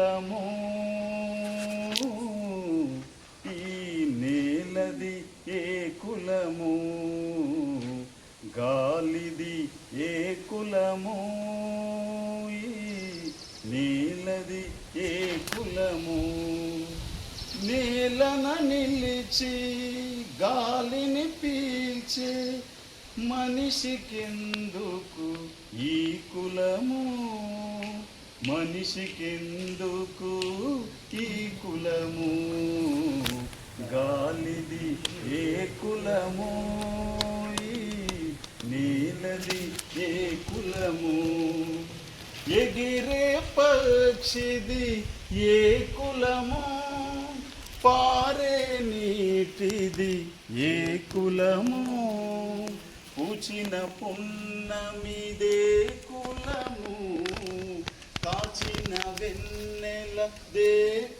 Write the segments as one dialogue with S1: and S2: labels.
S1: కులము ఈ నేలది ఏ కులము? గాలిది ఏ కులము? ఈ నేలది ఏ కులము? నేలన నిలిచి గాలిని పీల్చే మనిషికెందుకు ఈ కులము? మనిషికెందుకు ఈ కులము? గాలిది ఏ కులము? నీలది ఏ కులము? ఎగిరే పక్షిది ఏ కులము? పారే నీటిది ఏ కులము? పూచిన పున్నమిదే కులము?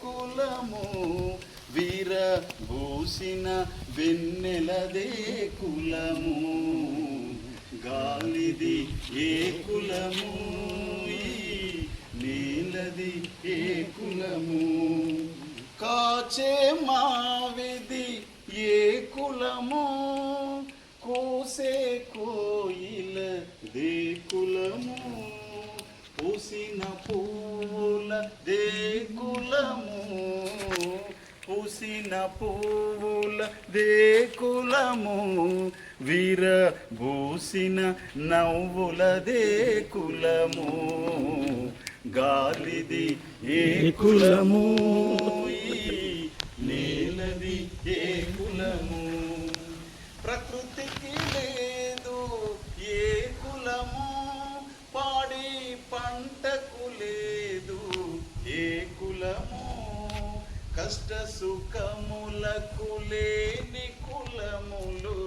S1: కులము వీర భూసిన వెన్నెలదే కులము. గాలిది ఏ కులము నీలది ఏ కులము. కాచే మావిది ఏ కులము కోసే కోయిల దే కులము. పూసిన పువ్వుల దే కులము వీర భూసిన నవ్వుల దే కులము గాలిది ఏ కులము నేలది ఏ కులము సుఖములకు లేని కులములు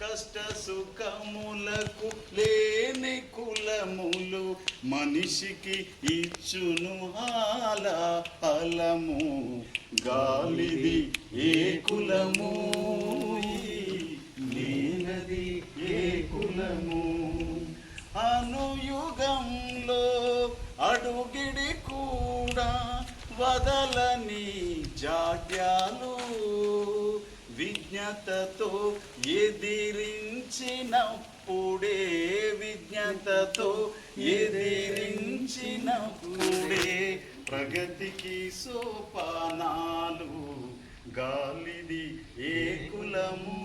S1: కష్ట సుఖములకు లేని కులములు మనిషికి ఇచ్చును హాల ఫలము గాలిది ఏ కులము? ఈ ఏ కులము? అనుయుగంలో అడుగిడి కూడా వదలని జాడ్యాలు విజ్ఞతతో ఎదిరించినప్పుడే విజ్ఞతతో ఎదిరించినప్పుడే ప్రగతికి సోపానాలు గాలిది ఏ కులము?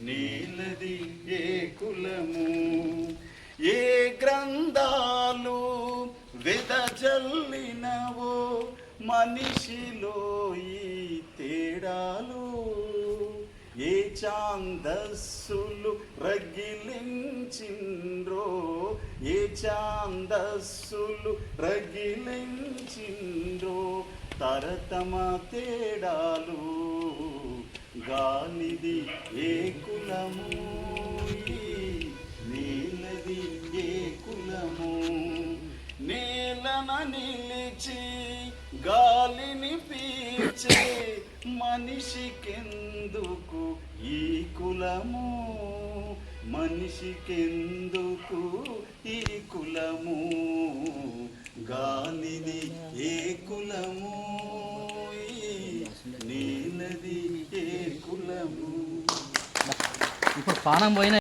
S1: నీలది ఏ కులము? ఏ గ్రంథాలు వెదజల్లినవో మనిషిలో ఈ తేడాలు ఏ చాందస్సులు రగిలించిండ్రో ఏ చాందస్సులు రగిలించిండ్రో తరతమ తేడాలు గాలిది ఏ కులము గాలిని పీచే మనిషికెందుకు ఈ కులము? మనిషికెందుకు ఈ కులము? గాలిని ఏ కులము? ఈ నీలది ఏ కులము?
S2: ఇప్పుడు పానం పోయిన